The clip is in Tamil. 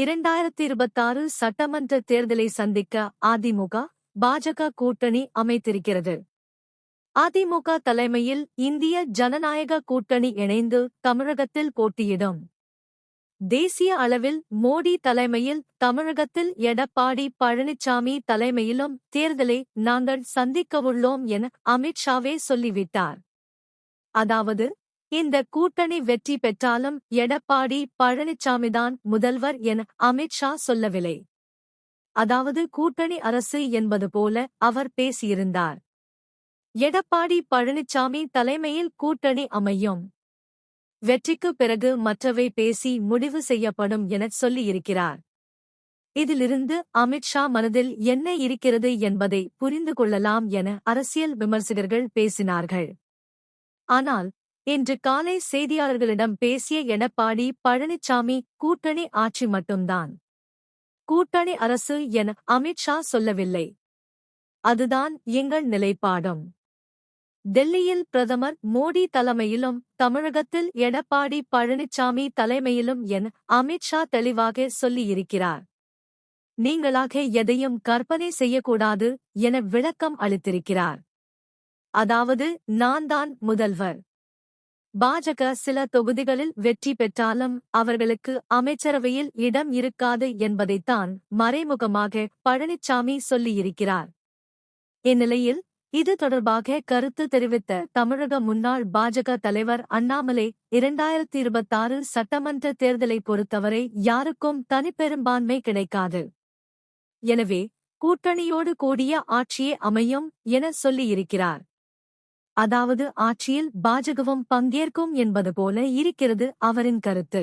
இரண்டாயிரத்தி இருபத்தாறு சட்டமன்ற தேர்தலை சந்திக்க அதிமுக பாஜக கூட்டணி அமைத்திருக்கிறது. அதிமுக தலைமையில் இந்திய ஜனநாயக கூட்டணி இணைந்து தமிழகத்தில் போட்டியிடும். தேசிய அளவில் மோடி தலைமையில் தமிழகத்தில் எடப்பாடி பழனிசாமி தலைமையிலும் தேர்தலை நாங்கள் சந்திக்கவுள்ளோம் என அமித்ஷாவே சொல்லிவிட்டார். அதாவது இந்த கூட்டணி வெற்றி பெற்றாலும் எடப்பாடி பழனிசாமிதான் முதல்வர் என அமித்ஷா சொல்லவில்லை. அதாவது கூட்டணி அரசு என்பது போல அவர் பேசியிருந்தார். எடப்பாடி பழனிசாமி தலைமையில் கூட்டணி அமையும். வெற்றிக்கு பிறகு மற்றவை பேசி முடிவு செய்யப்படும் எனச் சொல்லியிருக்கிறார். இதிலிருந்து அமித்ஷா மனதில் என்ன இருக்கிறது என்பதை புரிந்து கொள்ளலாம் என அரசியல் விமர்சகர்கள் பேசினார்கள். ஆனால் இன்று காலை செய்தியாளர்களிடம் பேசிய எடப்பாடி பழனிசாமி கூட்டணி ஆட்சி மட்டும்தான். கூட்டணி அரசு என அமித்ஷா சொல்லவில்லை. அதுதான் எங்கள் நிலைப்பாடும். டெல்லியில் பிரதமர் மோடி தலைமையிலும் தமிழகத்தில் எடப்பாடி பழனிசாமி தலைமையிலும் என அமித்ஷா தெளிவாக சொல்லியிருக்கிறார். நீங்களாக எதையும் கற்பனை செய்யக்கூடாது என விளக்கம் அளித்திருக்கிறார். அதாவது நான் தான் முதல்வர். பாஜக சில தொகுதிகளில் வெற்றி பெற்றாலும் அவர்களுக்கு அமைச்சரவையில் இடம் இருக்காது என்பதைத்தான் மறைமுகமாக பழனிசாமி சொல்லியிருக்கிறார். இந்நிலையில் இது தொடர்பாக கருத்து தெரிவித்த தமிழக முன்னாள் பாஜக தலைவர் அண்ணாமலை இரண்டாயிரத்தி இருபத்தாறு சட்டமன்ற தேர்தலை பொறுத்தவரை யாருக்கும் தனிப்பெரும்பான்மை கிடைக்காது. எனவே கூட்டணியோடு கூடிய ஆட்சியே அமையும் என சொல்லியிருக்கிறார். அதாவது ஆட்சியில் பாஜகவும் பங்கேற்கும் என்பது போல இருக்கிறது அவரின் கருத்து.